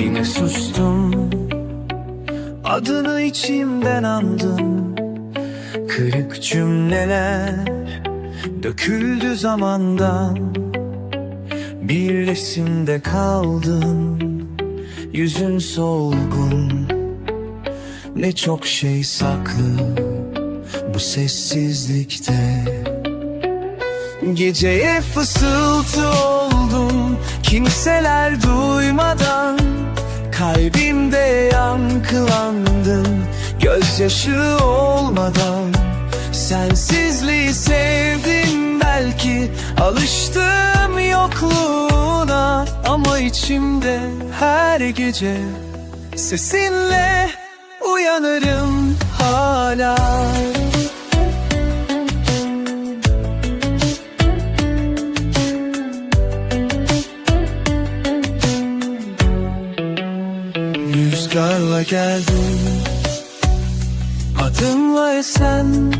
Yine sustum. Adını içimden andım. Kırık cümleler Döküldü zamandan. Bir resimde kaldım Yüzün solgun. Ne çok şey saklı Bu sessizlikte. Geceye fısıltı Kimseler duymadan Kalbimde yankılandım Gözyaşı olmadan Sensizliği sevdim. Belki Alıştım yokluğuna Ama içimde her gece Sesinle uyanırım hala Rüzgarla geldim Adımla esen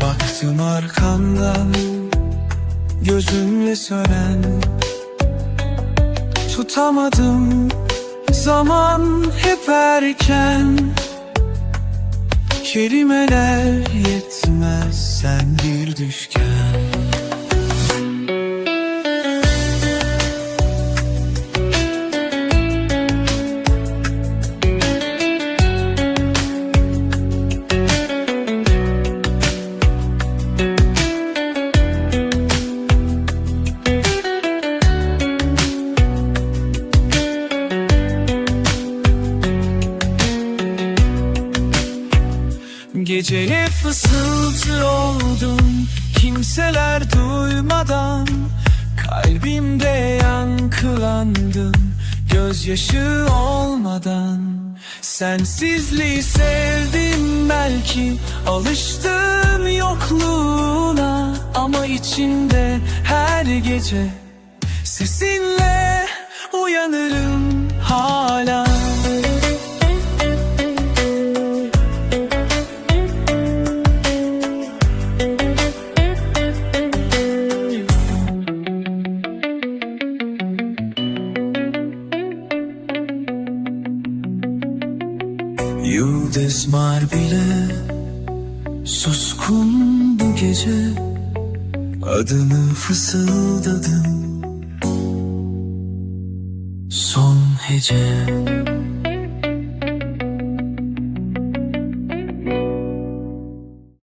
Baktım arkamdan Gözümle sönen. Tutamadım. Zaman hep erken. Kelimeler yetmez. Sen bir düşken Geceye fısıltı oldum Kimseler duymadan. Kalbimde yankılandım Gözyaşı olmadan. Sensizliği sevdim belki Alıştım yokluğuna. Ama içimde her gece Sesinle uyanırım hala Yıldızlar bile suskun bu gece. Adını fısıldadım. Son hece